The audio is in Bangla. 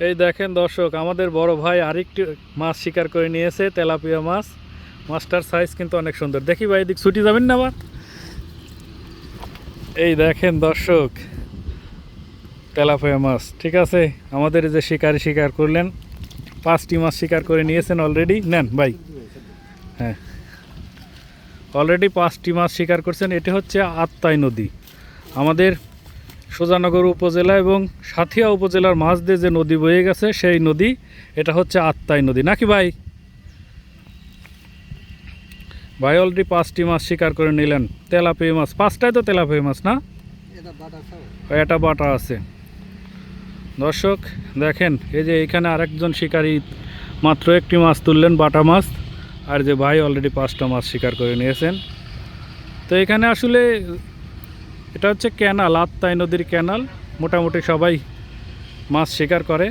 এই দেখেন দর্শক, আমাদের বড় ভাই আরেকটি মাছ শিকার করে নিয়েছে, তেলাপিয়া মাছ। মাছটার সাইজ কিন্তু অনেক সুন্দর। দেখি ভাই, এদিক ছুটি যাবেন না আবার? এই দেখেন দর্শক, তেলাপিয়া মাছ। ঠিক আছে, আমাদের যে শিকারি শিকার করলেন, পাঁচটি মাছ শিকার করে নিয়েছেন অলরেডি নেন ভাই। হ্যাঁ। অলরেডি পাঁচটি মাছ শিকার করছেন, এটি হচ্ছে আত্মাই নদী। আমাদের সুজানগর উপজেলা এবং সাথিয়া উপজেলার মাছ দিয়ে যে নদী বয়ে গেছে সেই নদী এটা হচ্ছে আত্মাই নদী। নাকি ভাই? ভাই অলরেডি পাঁচটি মাছ শিকার করে নিলেন। তেলাপিয়া মাছ। পাঁচটায় তো তেলাপিয়া মাছ না? বাটা এটা বাটা আছে। দর্শক দেখেন এই যে এখানে আরেকজন শিকারী মাত্র একটি মাছ তুললেন বাটা মাছ। আর যে ভাই অলরেডি পাঁচটা মাছ শিকার করে নিয়েছেন। তো এখানে আসলে এটা হচ্ছে ক্যানাল আত্মাই নদীর ক্যানাল। মোটামুটি সবাই মাছ শিকার করে।